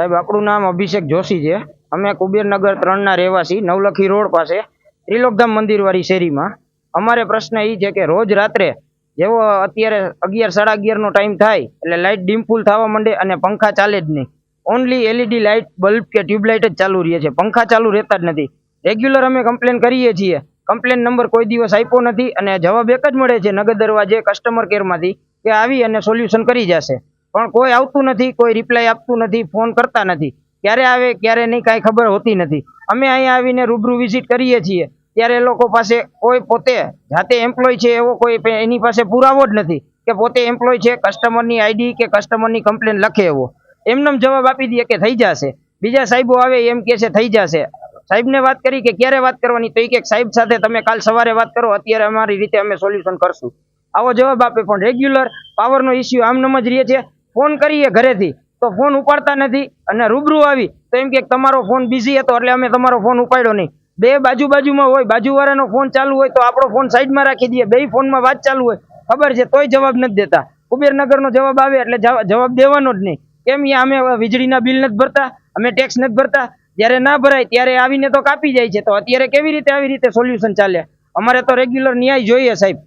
સાહેબ, આપણું નામ અભિષેક જોશી છે. અમે કુબેરનગર ત્રણના રહેવાસી, નવલખી રોડ પાસે, ત્રિલોકધામ મંદિરવાળી શેરીમાં. અમારે પ્રશ્ન એ છે કે રોજ રાત્રે જેવો અત્યારે અગિયાર, સાડા અગિયારનો ટાઈમ થાય, એટલે લાઇટ ડિમ્પુલ થવા માંડે અને પંખા ચાલે જ નહીં. ઓનલી એલઈડી લાઇટ બલ્બ કે ટ્યુબલાઇટ જ ચાલુ રહે છે. પંખા ચાલુ રહેતા જ નથી. રેગ્યુલર અમે કમ્પ્લેન કરીએ છીએ. કમ્પ્લેન નંબર કોઈ દિવસ આપ્યો નથી અને જવાબ એક જ મળે છે નગર દરવાજે કસ્ટમર કેરમાંથી કે આવી અને સોલ્યુશન કરી જશે. પણ કોઈ આવતું નથી, કોઈ રિપ્લાય આપતું નથી ફોન કરતા નથી. ક્યારે આવે, ક્યારે નહીં, કાંઈ ખબર હોતી નથી. અમે અહીંયા આવીને રૂબરૂ વિઝિટ કરીએ છીએ. ત્યારે એ લોકો પાસે કોઈ પોતે જાતે એમ્પ્લોય છે એવો કોઈ એની પાસે પુરાવો જ નથી કે પોતે એમ્પ્લોય છે કસ્ટમરની આઈડી કે કસ્ટમરની કમ્પ્લેન લખે એવો. એમનેમ જવાબ આપી દઈએ કે થઈ જશે. બીજા સાહેબો આવે એમ કે છે, થઈ જશે. સાહેબને વાત કરી કે ક્યારે વાત કરવાની? તો એ કે, સાહેબ સાથે તમે કાલ સવારે વાત કરો, અત્યારે અમારી રીતે અમે સોલ્યુશન કરશું. આવો જવાબ આપે, પણ રેગ્યુલર પાવરનો ઇસ્યુ આમનામ જ રહે છે. ફોન કરીએ ઘરેથી, તો ફોન ઉપાડતા નથી અને રૂબરૂ આવી, તો એમ કે તમારો ફોન બિઝી હતો એટલે અમે તમારો ફોન ઉપાડ્યો નહીં. બે બાજુ બાજુમાં હોય બાજુવાળાનો ફોન ચાલુ હોય, તો આપણો ફોન સાઈડમાં રાખી દઈએ. બે ફોનમાં વાત ચાલુ હોય, ખબર છે, તોય જવાબ નથી દેતા. કુબેરનગરનો જવાબ આવે એટલે જવાબ દેવાનો જ નહીં. કેમ અહીંયા અમે વીજળીના બિલ નથી ભરતા, અમે ટેક્સ નથી ભરતા. જ્યારે ના ભરાય ત્યારે આવીને તો કાપી જાય છે. તો અત્યારે કેવી રીતે આવી રીતે સોલ્યુશન ચાલે? અમારે તો રેગ્યુલર ન્યાય જોઈએ સાહેબ.